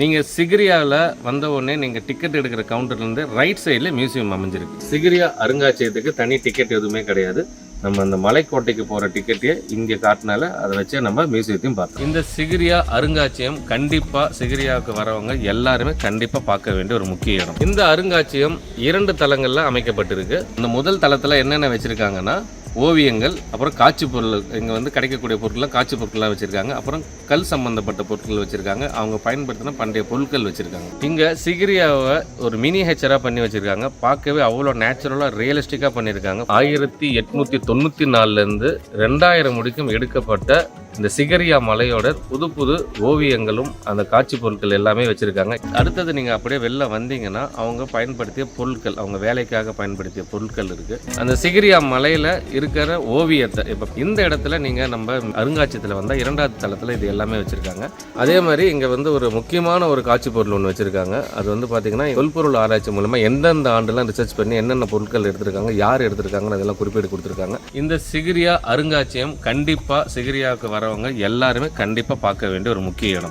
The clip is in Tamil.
நீங்கள் சிகிரியாவில் வந்த உடனே நீங்கள் டிக்கெட் எடுக்கிற கவுண்டர்லேருந்து ரைட் சைடில் மியூசியம் அமைஞ்சிருக்கு. சிகிரியா அருங்காட்சியகத்துக்கு தனி டிக்கெட் எதுவுமே கிடையாது. நம்ம அந்த மலைக்கோட்டைக்கு போகிற டிக்கெட்டையே இங்கே காட்டினால அதை வச்சே நம்ம மியூசியத்தையும் பார்த்தோம் இந்த சிகிரியா அருங்காட்சியகம் கண்டிப்பாக சிகிரியாவுக்கு வரவங்க எல்லாருமே கண்டிப்பாக பார்க்க வேண்டிய ஒரு முக்கிய இடம். இந்த அருங்காட்சியகம் இரண்டு தளங்களில் அமைக்கப்பட்டிருக்கு. இந்த முதல் தளத்தில் என்னென்ன வச்சுருக்காங்கன்னா ஓவியங்கள் அப்புறம் காட்சி பொருள் இங்கே வந்து கிடைக்கக்கூடிய பொருட்கள்லாம் காட்சி பொருட்கள்லாம் வச்சுருக்காங்க. அப்புறம் கல் சம்பந்தப்பட்ட பொருட்கள் வச்சுருக்காங்க. அவங்க பயன்படுத்தின பண்டைய பொருட்கள் வச்சுருக்காங்க. இங்கே சிகிரியாவை ஒரு மினி ஹெச்சராக பண்ணி வச்சுருக்காங்க. பார்க்கவே அவ்வளோ நேச்சுரலாக ரியலிஸ்டிக்காக பண்ணியிருக்காங்க. ஆயிரத்தி எட்நூற்றி தொண்ணூற்றி நாலுலேருந்து ரெண்டாயிரம் முடிக்கும் எடுக்கப்பட்ட இந்த சிகரியா மலையோட புது புது ஓவியங்களும் அந்த காட்சி பொருட்கள் எல்லாமே வச்சுருக்காங்க. அடுத்தது நீங்கள் அப்படியே வெளில வந்தீங்கன்னா அவங்க பயன்படுத்திய பொருட்கள் அவங்க வேலைக்காக பயன்படுத்திய பொருட்கள் இருக்குது அந்த சிகரியா மலையில் இருக்கிற ஓவியத்தை இப்போ இந்த இடத்துல நீங்கள் நம்ம அருங்காட்சியத்தில் வந்தால் இரண்டாவது தளத்தில் இது எல்லாமே வச்சுருக்காங்க. அதே மாதிரி இங்கே வந்து ஒரு முக்கியமான ஒரு காட்சி பொருள் ஒன்று வச்சுருக்காங்க. அது வந்து பார்த்திங்கன்னா தொல்பொருள் ஆராய்ச்சி மூலமாக எந்தெந்த ஆண்டுலாம் ரிசர்ச் பண்ணி என்னென்ன பொருட்கள் எடுத்திருக்காங்க யார் எடுத்திருக்காங்கன்னு அதெல்லாம் குறிப்பிட்டு கொடுத்துருக்காங்க. இந்த சிகிரியா அருங்காட்சியம் கண்டிப்பாக சிகிரியாவுக்கு வரவங்க எல்லாருமே கண்டிப்பாக பார்க்க வேண்டிய ஒரு முக்கிய இடம்.